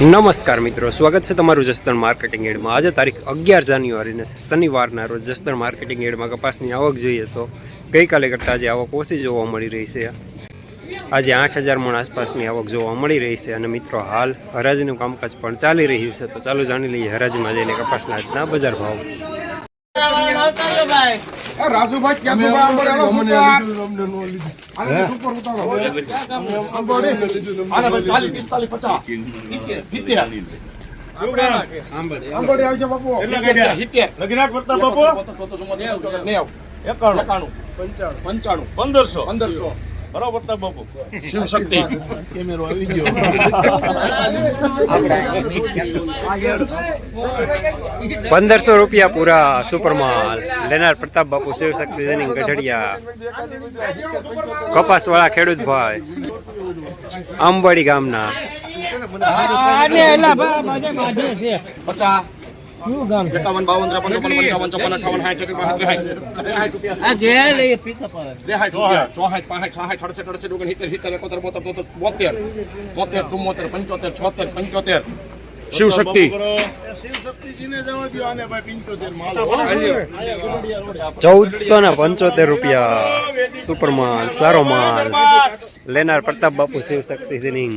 નમસ્કાર મિત્રો, સ્વાગત છે તમારું જસદણ માર્કેટિંગ એડમાં. આજે તારીખ અગિયાર જાન્યુઆરીને શનિવારના રોજ જસદણ માર્કેટિંગ એડમાં કપાસની આવક જોઈએ તો ગઈકાલે કરતાં આજે આવક ઓછી જોવા મળી રહી છે. આજે આઠ હજાર મણ આસપાસની આવક જોવા મળી રહી છે અને મિત્રો, હાલ હરાજીનું કામકાજ પણ ચાલી રહ્યું છે. તો ચાલો જાણી લઈએ હરાજીમાં જઈને કપાસના આજના બજાર ભાવ. રાજુભાઈ ક્યાં સુપર આંબોડી આલો સુપર. આને સુપર ઉતારો. આંબોડી ભાઈ પચાસ સિત્તેર આંબોડી આવજો બાપુ. પંચાણું. પંદરસો. પંદરસો. બરાબર તા બાપુ શિવ શક્તિ. પંદરસો રૂપિયા પૂરા સુપરમાલ. લેનાર પ્રતાપ બાપુ શિવશક્તિ જનીન ગઢડિયા. કપાસવાળા ખેડૂત ભાઈ. આંબવાડી ગામના. પચાસ. એકાવન બાવન ત્રેપન ચોપન પંચાવન છપ્પન અઠાવન સાઠ એકસઠ બાસઠ ત્રેસાઠ રૂપિયા ચોસાઠ પાંસઠ સાઠ અડસઠ અડસઠ ઓગણ સિત્તેર સિત્તેર એકોતેર બોતેર તોતેર બોતેર બોતેર ચુમ્મોતેર પંચોતેર છોતેર પંચોતેર. શિવ ચૌદસો ને પંચોતેર રૂપિયા સુપર માલ સારો માલ. લેનાર પ્રતાપ બાપુ Shivshakti જનીંગ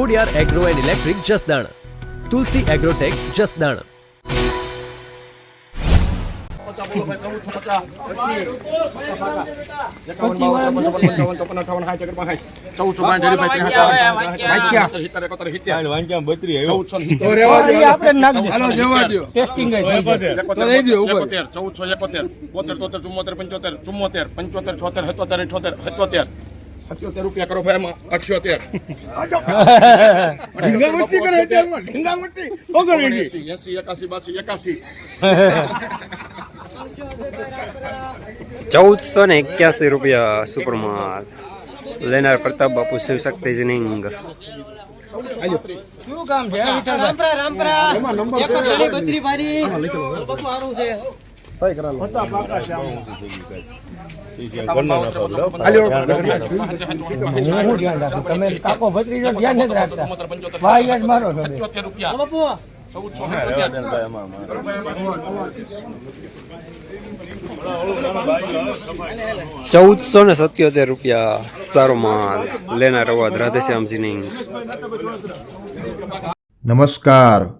Khodiyar agro and electric Jasdan Tulsi agrotech Jasdan ચૌદસો એકોતેર બોતેર તોતેર ચુમ્મોતેર પંચોતેર ચુમ્મોતેર પંચોતેર છોતેર સત્તોતેર અઠોતેર સત્યોતેર સત્યોતેર રૂપિયા કરો ભાઈ એમાં અઠ્યોતેર. એસી એસી એકાસી બાસી એકાસી. ચૌદસો ને એક્યાસી રૂપિયા સુપરમાલ. લેનાર પ્રતાપ બાપુ શિવશક્તિ જનીંગ તમે કાકો ભત્રીજો ધ્યાન નથી રાખતા ભાઈ જ મારો છો રૂપિયા ચૌદસો ચૌદસો ને સત્યોતેર રૂપિયા સારો માલ. લેનાર અવાજ રાધેશ્યામ સિંહ નમસ્કાર.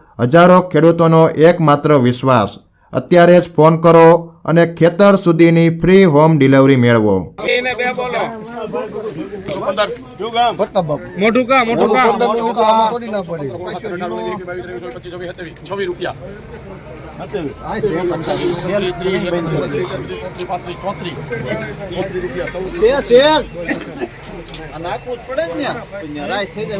હજારો ખેડૂતોનો એકમાત્ર વિશ્વાસ. અત્યારે જ ફોન કરો અને ખેતર સુધીની ફ્રી હોમ ડિલિવરી મેળવો. નાખવું જ પડે ને ત્યાં રાય થઈ જાય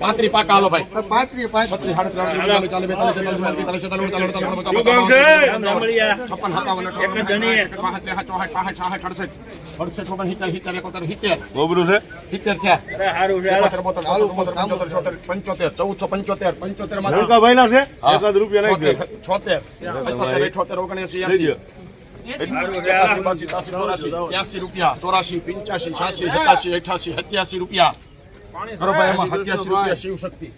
પાંત્રી પાકા હાલો ભાઈ પાંત્રીસ પાંત્રીસ છત્રીસ સાડત્રીસ ચાલીસ બેતાલીસ તેતાલીસ ચુમ્માલીસ પિસ્તાલીસ છપ્પન સત્તાવન અઠાવન પાંત્રીસ ચોસઠ પાંસઠ છાસઠ અડસઠ અડસઠ ઓગણ સિત્તેર સિત્તેર એકોતેર સિત્તેર સિત્તેર થયા બોતેર, બોતેર, બોતેર, પંચોતેર, છોતેર, પંચોતેર ચૌદસો પંચોતેર પંચોતેરમાં છોતેર છોતેર અઠ્યોતેર, અઠ્યોતેર, ઓગણએંસી, એંસી. એકાસી, બાસી, ત્યાસી, ચોરાસી, ત્યાસી રૂપિયા. ચોરાસી પિંચ્યાસી છ્યાસી સત્યાસી અઠ્યાસી સત્યાસી રૂપિયા. કરો એમાં સત્યાસી રૂપિયા શિવ શક્તિ.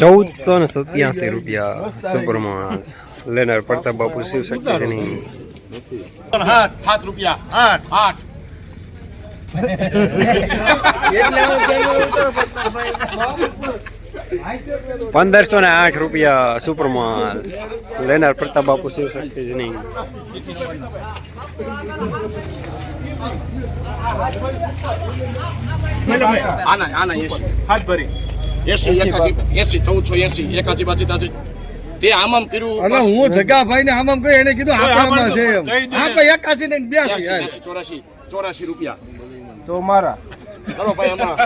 ચૌદસો ને સત્યાસી રૂપિયા સુપરમાં લેનાર પ્રતાપ બાપુ શિવશક્તિ સિલિંગ સાત રૂપિયા. આઠ આઠ. પંદરસો ને આઠ રૂપિયા સુપર માલ લેનાર પ્રતાપ બાપુ શિવ શક્તિજીની આના આના એસી. હાથ ભરી. એસી એકાસી એસી ચૌદસો એસી એકાસી બાસી ત્યાસી. તે આમ આમ કર્યું અને હું જગાભાઈ ને આમ આમ કહી એને કીધું આપણામાં છે એમ. આપણે એકાસી ને. બ્યાસી ચોરાસી ચોરાસી રૂપિયા. તો મારા. કરો ભાઈ એમાં.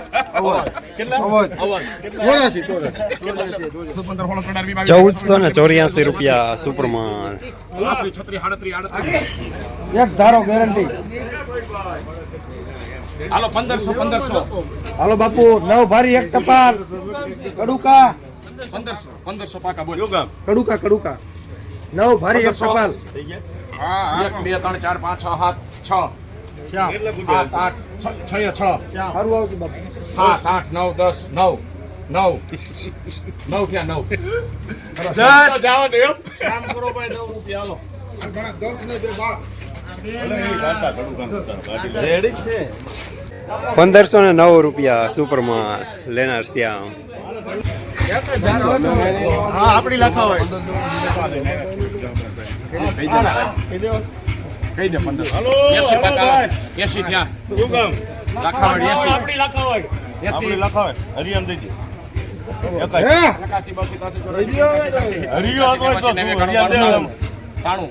ચૌદસો ને ચોર્યાસી રૂપિયા સુપર માલ પાંત્રીસ, છત્રીસ આડત્રીસ આડત્રીસ એક ધારો ગેરંટી હાલો પંદરસો પંદરસો. હાલો બાપુ નવ ભારી એક ટપાલ. કડુકા. પંદરસો પંદરસો પાકા બોલ. કડુકા કડુકા. નવ ભારી એક ટપાલ. આઠ બે ત્રણ ચાર પાંચ છ સાત છ. સાત આઠ. છ છ સારું બાપુ. સાત આઠ નવ દસ નવ. નવ. નવ ક્યાં નવ. પંદરસો ને નવ રૂપિયા સુપર માલ લેનાર શ્યામ. હા આપણી લાખા હોય. કહી દે પંદર એસી પાકા. એસી થયા. લાખાવાળી એસી. એસી. હે? એકાસી બાસી ત્યાસી ચોરાસી પંચ્યાસી, એંસી, નેવ્યાસી, નેવ્યાસી, એકાણું, બાણું, ત્રાણું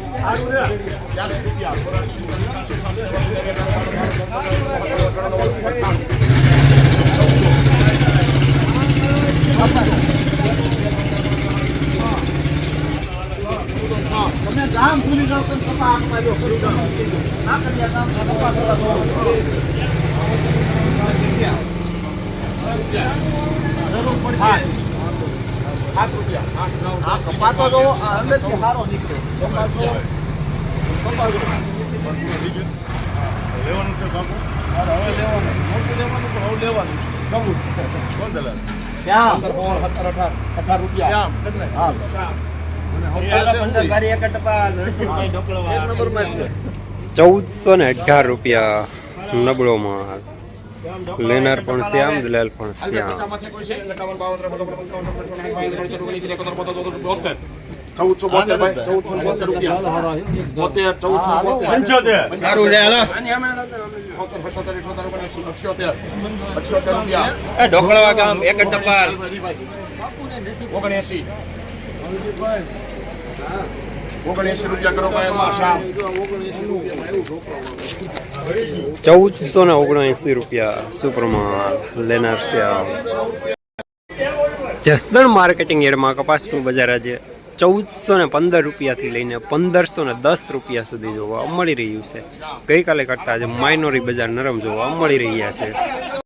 બાપુ આમાં કઈ નોકરા શૂટિંગ ચાલુ ચૌદસો ને છન્નું રૂપિયા સુપર માલ લેનાર પ્રતાપ બાપુ શિવશક્તિ સિલિંગ રૂપિયા સાત રૂપિયા. આઠ નવ દસ. પાતો જો અંદરથી હારો નીકળે. ક્યાં પંદર સોળ સત્તર અઢાર. અઢાર રૂપિયા. ચૌદસો ને અઢાર રૂપિયા નબળો માલ લેનાર પણ શ્યામ, દલાલ પણ શ્યામ. ચૌદસો બોતેર બોતેર રૂપિયા બોતેર ચૌદસો ગામ, એક ટપાલ. ઓગણએસી. ઓગણએસી રૂપિયા કરો ભાઈ ચૌદસો ને ઓગણએંસી રૂપિયા સુપ્રમાલ લેનાર શ્યામ જસદણ માર્કેટિંગ એડમાં કપાસનું બજાર આજે ચૌદસો ને પંદર રૂપિયાથી લઈને પંદરસો ને દસ રૂપિયા સુધી જોવા મળી રહ્યું છે. ગઈકાલે કરતાં આજે માઇનોરી બજાર નરમ જોવા મળી રહ્યા છે.